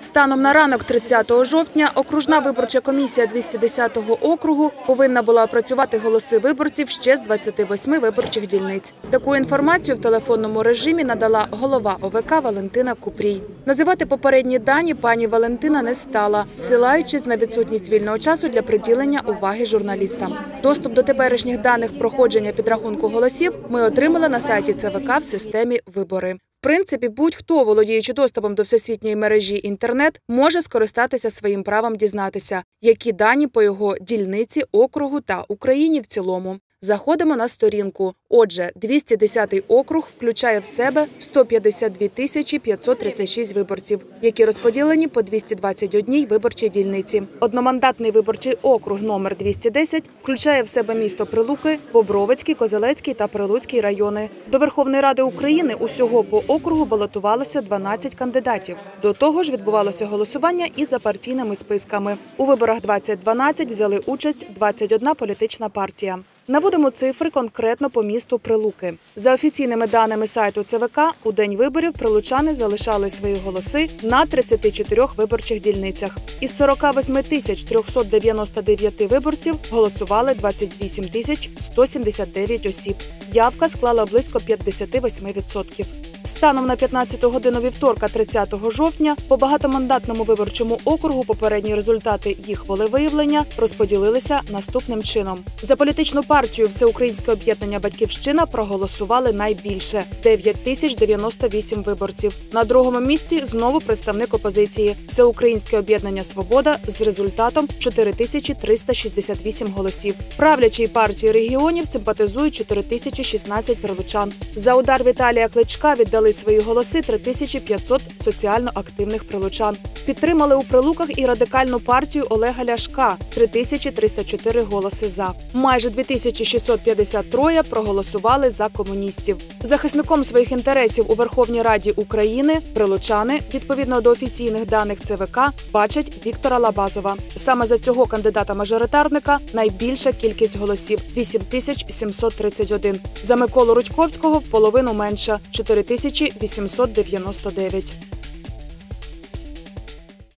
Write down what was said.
Станом на ранок 30 жовтня окружна виборча комісія 210-го округу повинна була опрацювати голоси виборців ще з 28 виборчих дільниць. Таку інформацію в телефонному режимі надала голова ОВК Валентина Купрій. Називати попередні дані пані Валентина не стала, силаючись на відсутність вільного часу для приділення уваги журналістам. Доступ до теперішніх даних проходження підрахунку голосів ми отримали на сайті ЦВК в системі Вибори. Принципі, будь-хто, володіючи доступом до всесвітньої мережі інтернет, може скористатися своїм правом дізнатися, які дані по його дільниці, округу та Україні в цілому. Заходимо на сторінку. Отже, 210-й округ включає в себе 152 тисячі 536 виборців, які розподілені по 221 виборчій дільниці. Одномандатний виборчий округ номер 210 включає в себе місто Прилуки, Бобровицький, Козелецький та Прилуцький райони. До Верховної Ради України усього по округу балотувалося 12 кандидатів. До того ж відбувалося голосування і за партійними списками. У виборах 2012 взяли участь 21 політична партія. Наводимо цифри конкретно по місту Прилуки. За офіційними даними сайту ЦВК, у день виборів прилучани залишали свої голоси на 34 виборчих дільницях. Із 48 тисяч 399 виборців голосували 28 тисяч 179 осіб. Явка склала близько 58%. Станом на 15 годину вівторка, 30 жовтня, по багатомандатному виборчому округу попередні результати їх волевиявлення розподілилися наступним чином. За політичну партію Всеукраїнське об'єднання Батьківщина проголосували найбільше 9 тисяч 98 виборців. На другому місці знову представник опозиції Всеукраїнське об'єднання Свобода з результатом 4 тисячі 368 голосів. Правлячій партії регіонів симпатизують 4 тисячі 16 прилучан. За удар Віталія Кличка віддали свої голоси 3500 соціально активних прилучан. Підтримали у прилуках і радикальну партію Олега Ляшка 3304 голоси за. Майже 2653 проголосували за комуністів. Захисником своїх інтересів у Верховній Раді України прилучани, відповідно до офіційних даних ЦВК, бачать Віктора Лабазова. Саме за цього кандидата-мажоритарника найбільша кількість голосів 8731. За Миколу Рудьковського в половину менша 4899.